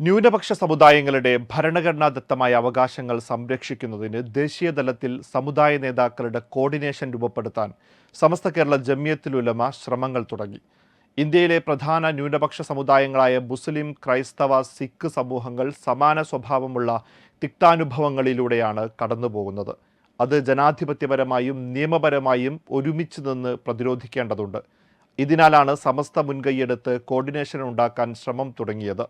ന്യൂനപക്ഷ സമുദായങ്ങളുടെ ഭരണഘടനാദത്തമായ അവകാശങ്ങൾ സംരക്ഷിക്കുന്നതിന് ദേശീയതലത്തിൽ സമുദായ നേതാക്കളുടെ കോർഡിനേഷൻ രൂപപ്പെടുത്താൻ സമസ്ത കേരള ജമിയത്തുൽ ഉലമ ശ്രമങ്ങൾ തുടങ്ങി. ഇന്ത്യയിലെ പ്രധാന ന്യൂനപക്ഷ സമുദായങ്ങളായ മുസ്ലിം ക്രൈസ്തവ സിഖ് സമൂഹങ്ങൾ സമാന സ്വഭാവമുള്ള തിക്താനുഭവങ്ങളിലൂടെയാണ് കടന്നുപോകുന്നത്. അത് ജനാധിപത്യപരമായും നിയമപരമായും ഒരുമിച്ച് നിന്ന് പ്രതിരോധിക്കേണ്ടതുണ്ട്. ഇതിനാലാണ് സമസ്ത മുൻകൈയെടുത്ത് കോർഡിനേഷൻ ഉണ്ടാക്കാൻ ശ്രമം തുടങ്ങിയത്.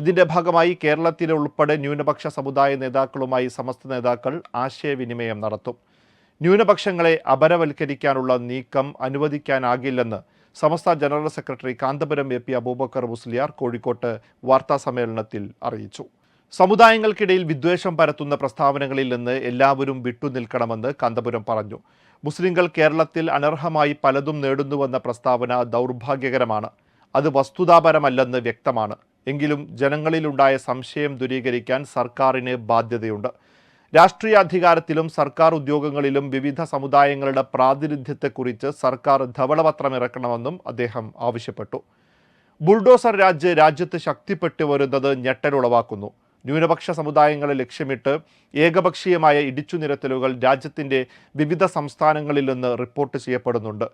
ഇതിന്റെ ഭാഗമായി കേരളത്തിലെ ഉൾപ്പെടെ ന്യൂനപക്ഷ സമുദായ നേതാക്കളുമായി സമസ്ത നേതാക്കൾ ആശയവിനിമയം നടത്തും. ന്യൂനപക്ഷങ്ങളെ അപരവൽക്കരിക്കാനുള്ള നീക്കം അനുവദിക്കാനാകില്ലെന്ന് Samastha general secretary Kanthapuram A P Aboobacker Musliyar കോഴിക്കോട്ട് വാർത്താസമ്മേളനത്തിൽ അറിയിച്ചു. സമുദായങ്ങൾക്കിടയിൽ വിദ്വേഷം പരത്തുന്ന പ്രസ്താവനകളിൽ നിന്ന് എല്ലാവരും വിട്ടുനിൽക്കണമെന്ന് കാന്തപുരം പറഞ്ഞു. മുസ്ലിങ്ങൾ കേരളത്തിൽ അനർഹമായി പലതും നേടുന്നുവെന്ന പ്രസ്താവന ദൗർഭാഗ്യകരമാണ്. അത് വസ്തുതാപരമല്ലെന്ന് വ്യക്തമാണ്. എങ്കിലും ജനങ്ങളിലുണ്ടായ സംശയം ദൂരീകരിക്കാൻ സർക്കാരിന് ബാധ്യതയുണ്ട്. രാഷ്ട്രീയ അധികാരത്തിലും സർക്കാർ ഉദ്യോഗങ്ങളിലും വിവിധ സമുദായങ്ങളുടെ പ്രാതിനിധ്യത്തെക്കുറിച്ച് സർക്കാർ ധവളപത്രം ഇറക്കണമെന്നും അദ്ദേഹം ആവശ്യപ്പെട്ടു. ബുൾഡോസർ രാജ് രാജ്യത്ത് ശക്തിപ്പെട്ടു വരുന്നത് ഞെട്ടലുളവാക്കുന്നു ന്യൂനപക്ഷ സമുദായങ്ങളെ ലക്ഷ്യമിട്ട് ഏകപക്ഷീയമായ ഇടിച്ചുനിരത്തലുകൾ രാജ്യത്തിന്റെ വിവിധ സംസ്ഥാനങ്ങളിൽ നിന്ന് റിപ്പോർട്ട് ചെയ്യപ്പെടുന്നുണ്ട്.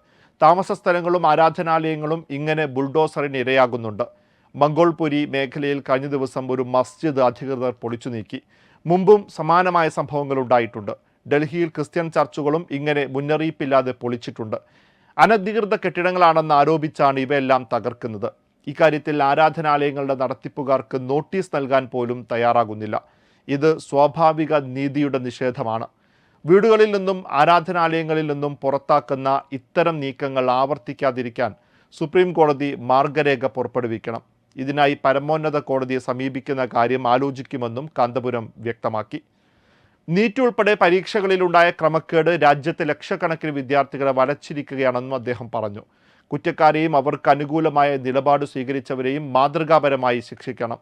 താമസ സ്ഥലങ്ങളും ആരാധനാലയങ്ങളും ഇങ്ങനെ ബുൾഡോസറിന് ഇരയാകുന്നുണ്ട്. മംഗോൾപുരി മേഖലയിൽ കഴിഞ്ഞ ദിവസം ഒരു മസ്ജിദ് അധികൃതർ പൊളിച്ചു നീക്കി. മുമ്പും സമാനമായ സംഭവങ്ങൾ ഉണ്ടായിട്ടുണ്ട്. ഡൽഹിയിൽ ക്രിസ്ത്യൻ ചർച്ചുകളും ഇങ്ങനെ മുന്നറിയിപ്പില്ലാതെ പൊളിച്ചിട്ടുണ്ട്. അനധികൃത കെട്ടിടങ്ങളാണെന്ന് ആരോപിച്ചാണ് ഇവയെല്ലാം തകർക്കുന്നത്. ഇക്കാര്യത്തിൽ ആരാധനാലയങ്ങളുടെ നടത്തിപ്പുകാർക്ക് നോട്ടീസ് നൽകാൻ പോലും തയ്യാറാകുന്നില്ല. ഇത് സ്വാഭാവിക നീതിയുടെ നിഷേധമാണ്. വീടുകളിൽ നിന്നും ആരാധനാലയങ്ങളിൽ നിന്നും പുറത്താക്കുന്ന ഇത്തരം നീക്കങ്ങൾ ആവർത്തിക്കാതിരിക്കാൻ സുപ്രീം കോടതി മാർഗരേഖ പുറപ്പെടുവിക്കണം. ഇതിനായി പരമോന്നത കോടതിയെ സമീപിക്കുന്ന കാര്യം ആലോചിക്കുമെന്നും കാന്തപുരം വ്യക്തമാക്കി. നീറ്റ് ഉൾപ്പെടെ പരീക്ഷകളിലുണ്ടായ ക്രമക്കേട് രാജ്യത്തെ ലക്ഷക്കണക്കിന് വിദ്യാർത്ഥികളെ വലച്ചിരിക്കുകയാണെന്നും അദ്ദേഹം പറഞ്ഞു. കുറ്റക്കാരെയും അവർക്ക് അനുകൂലമായ നിലപാട് സ്വീകരിച്ചവരെയും മാതൃകാപരമായി ശിക്ഷിക്കണം.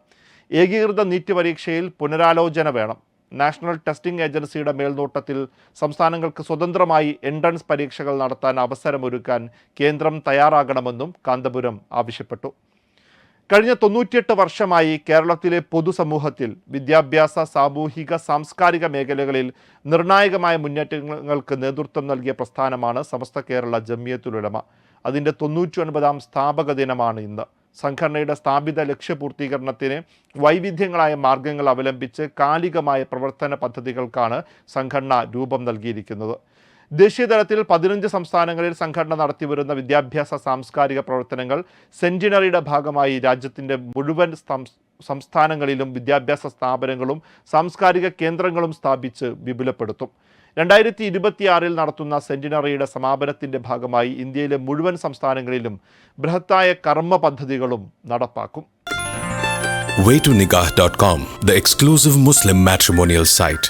ഏകീകൃത നീറ്റ് പരീക്ഷയിൽ പുനരാലോചന വേണം. നാഷണൽ ടെസ്റ്റിംഗ് ഏജൻസിയുടെ മേൽനോട്ടത്തിൽ സംസ്ഥാനങ്ങൾക്ക് സ്വതന്ത്രമായി എൻട്രൻസ് പരീക്ഷകൾ നടത്താൻ അവസരമൊരുക്കാൻ കേന്ദ്രം തയ്യാറാകണമെന്നും കാന്തപുരം ആവശ്യപ്പെട്ടു. കഴിഞ്ഞ തൊണ്ണൂറ്റിയെട്ട് വർഷമായി കേരളത്തിലെ പൊതുസമൂഹത്തിൽ വിദ്യാഭ്യാസ സാമൂഹിക സാംസ്കാരിക മേഖലകളിൽ നിർണായകമായ മുന്നേറ്റങ്ങൾക്ക് നേതൃത്വം നൽകിയ പ്രസ്ഥാനമാണ് സമസ്ത കേരള ജമിയത്തുലുലമ അതിന്റെ തൊണ്ണൂറ്റി ഒൻപതാം സ്ഥാപക ദിനമാണ് ഇന്ന്. സംഘടനയുടെ സ്ഥാപിത ലക്ഷ്യപൂർത്തീകരണത്തിന് വൈവിധ്യങ്ങളായ മാർഗങ്ങൾ അവലംബിച്ച് കാലികമായ പ്രവർത്തന പദ്ധതികൾക്കാണ് സംഘടന രൂപം നൽകിയിരിക്കുന്നത്. ദേശീയതലത്തിൽ പതിനഞ്ച് സംസ്ഥാനങ്ങളിൽ സംഘടന നടത്തിവരുന്ന വിദ്യാഭ്യാസ സാംസ്കാരിക പ്രവർത്തനങ്ങൾ സെന്റിനറിയുടെ ഭാഗമായി രാജ്യത്തിന്റെ മുഴുവൻ സംസ്ഥാനങ്ങളിലും വിദ്യാഭ്യാസ സ്ഥാപനങ്ങളും സാംസ്കാരിക കേന്ദ്രങ്ങളും സ്ഥാപിച്ച് വിപുലപ്പെടുത്തും രണ്ടായിരത്തി ഇരുപത്തിയാറിൽ നടത്തുന്ന സെന്റിനറിയുടെ സമാപനത്തിന്റെ ഭാഗമായി ഇന്ത്യയിലെ മുഴുവൻ സംസ്ഥാനങ്ങളിലും ബൃഹത്തായ കർമ്മ പദ്ധതികളും നടപ്പാക്കും waytonikah.com, the exclusive Muslim matrimonial site.